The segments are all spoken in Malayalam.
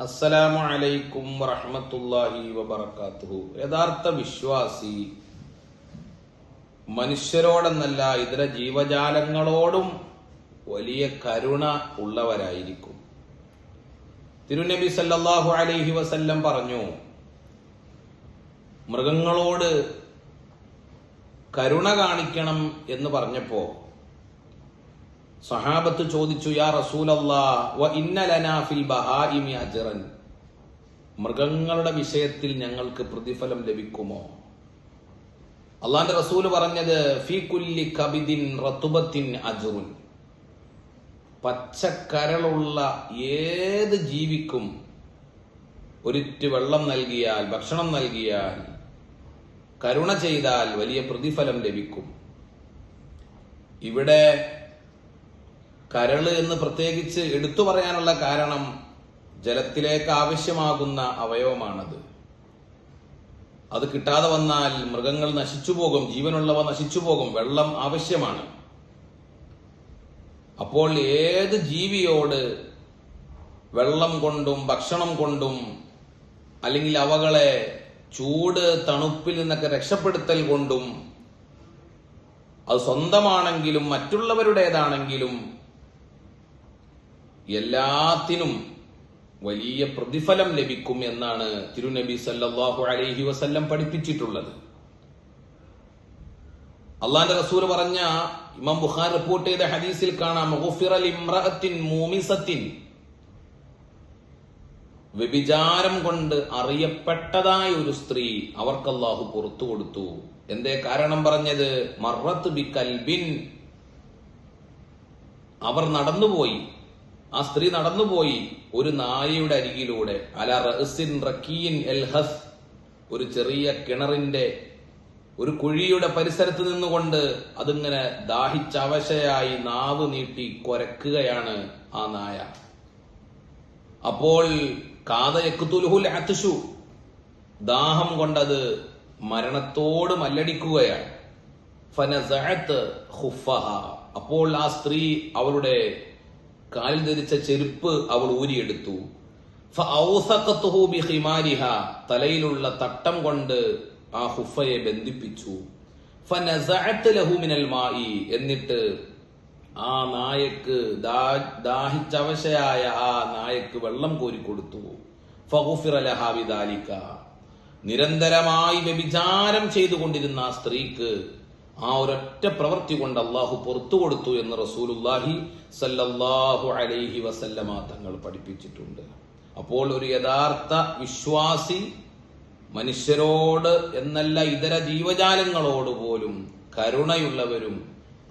അസ്സലാമു അലൈക്കും വറഹ്മത്തുള്ളാഹി വബറകാതുഹു യഥാർത്ഥ വിശ്വാസി മനുഷ്യരോടെന്നല്ല ഇതര ജീവജാലങ്ങളോടും വലിയ കരുണ ഉള്ളവരായിരിക്കും. തിരുനബി സല്ലാഹു അലൈഹി വസല്ലം പറഞ്ഞു മൃഗങ്ങളോട് കരുണ കാണിക്കണം എന്ന് പറഞ്ഞപ്പോ സഹാബത്ത് ചോദിച്ചു യാ റസൂലല്ലാ വ ഇന്ന ലനാ ഫിൽ ബഹായിമി അജ്റൻ? മൃഗങ്ങളുടെ വിഷയത്തിൽ ഞങ്ങൾക്ക് പ്രതിഫലം ലഭിക്കുമോ? അള്ളാന്റെ റസൂൽ പറഞ്ഞത് ഫി കുല്ലി കബിദിൻ റത്തുബത്തിൻ അജുറുൻ. പച്ചക്കരളുള്ള ഏത് ജീവിക്കും ഒരിറ്റ് വെള്ളം നൽകിയാൽ ഭക്ഷണം നൽകിയാൽ കരുണ ചെയ്താൽ വലിയ പ്രതിഫലം ലഭിക്കും. ഇവിടെ കരൾ എന്ന് പ്രത്യേകിച്ച് എടുത്തു പറയാനുള്ള കാരണം ജലത്തിലേക്ക് ആവശ്യമാകുന്ന അവയവമാണത്. അത് കിട്ടാതെ വന്നാൽ മൃഗങ്ങൾ നശിച്ചു പോകും ജീവനുള്ളവ നശിച്ചു പോകും വെള്ളം ആവശ്യമാണ്. അപ്പോൾ ഏത് ജീവിയോട് വെള്ളം കൊണ്ടും ഭക്ഷണം കൊണ്ടും അല്ലെങ്കിൽ അവകളെ ചൂട് തണുപ്പിൽ നിന്നൊക്കെ രക്ഷപ്പെടുത്തൽ കൊണ്ടും അത് സ്വന്തമാണെങ്കിലും മറ്റുള്ളവരുടേതാണെങ്കിലും എല്ലാത്തിനും വലിയ പ്രതിഫലം ലഭിക്കും എന്നാണ് തിരുനബി സല്ലാഹു അലൈഹി വസല്ലം പഠിപ്പിച്ചിട്ടുള്ളത്. അള്ളാന്റെ റസൂൽ പറഞ്ഞ ഇമാം ബുഖാർ റിപ്പോർട്ട് ചെയ്ത ഹദീസിൽ കാണാം മൂമിസത്തിൻ. വ്യഭിചാരം കൊണ്ട് അറിയപ്പെട്ടതായ ഒരു സ്ത്രീ അവർക്ക് അള്ളാഹു പുറത്തു കൊടുത്തു. എന്തേ കാരണം പറഞ്ഞത്? മറത്ത് ബി കൽബിൻ അവർ നടന്നുപോയി. ആ സ്ത്രീ നടന്നുപോയി ഒരു നായയുടെ അരികിലൂടെ അല റഹസിൻ റക്കീൻ എൽഹസ് ഒരു ചെറിയ കിണറിന്റെ ഒരു കുഴിയുടെ പരിസരത്ത് നിന്നുകൊണ്ട് അതിങ്ങനെ ദാഹിച്ചവശയായി നാവ് നീട്ടി കൊരക്കുകയാണ് ആ നായ. അപ്പോൾ കാതയക്കുതുലുഹുൽ അത്തുഷു ദാഹം കൊണ്ടത് മരണത്തോട് മല്ലടിക്കുകയാണ്. ഫനസഅത്ത് ഹുഫഹ അപ്പോൾ ആ സ്ത്രീ അവളുടെ കാലിൽ ധരിച്ച ചെരുപ്പ് അവൾ ഊരിയെടുത്തു. തലയിലുള്ള തട്ടം കൊണ്ട് ആ ഹുഫയെ ബന്ധിപ്പിച്ചു. മായി എന്നിട്ട് ആ നായക്ക് ദാഹിച്ചവശയായ ആ നായക്ക് വെള്ളം കോരിക്കൊടുത്തു ഫഹുഫിറലഹാവിദാലിക്ക നിരന്തരമായി വ്യഭിചാരം ചെയ്തുകൊണ്ടിരുന്ന ആ സ്ത്രീക്ക് ആ ഒരൊറ്റ പ്രവൃത്തി കൊണ്ട് അള്ളാഹു പുറത്തു കൊടുത്തു എന്ന് റസൂലുല്ലാഹി സല്ലല്ലാഹു അലൈഹി വസല്ലമ തങ്ങൾ പഠിപ്പിച്ചിട്ടുണ്ട്. അപ്പോൾ ഒരു യഥാർത്ഥ വിശ്വാസി മനുഷ്യരോട് എന്നല്ല ഇതര ജീവജാലങ്ങളോട് പോലും കരുണയുള്ളവരും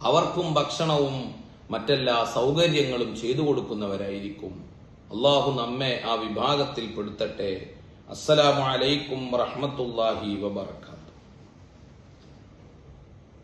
അവർക്കും ഭക്ഷണവും മറ്റെല്ലാ സൗകര്യങ്ങളും ചെയ്തു കൊടുക്കുന്നവരായിരിക്കും. അള്ളാഹു നമ്മെ ആ വിഭാഗത്തിൽ പെടുത്തട്ടെ. അസ്സലാമു അലൈക്കും വറഹ്മത്തുള്ളാഹി വബറകാതുഹു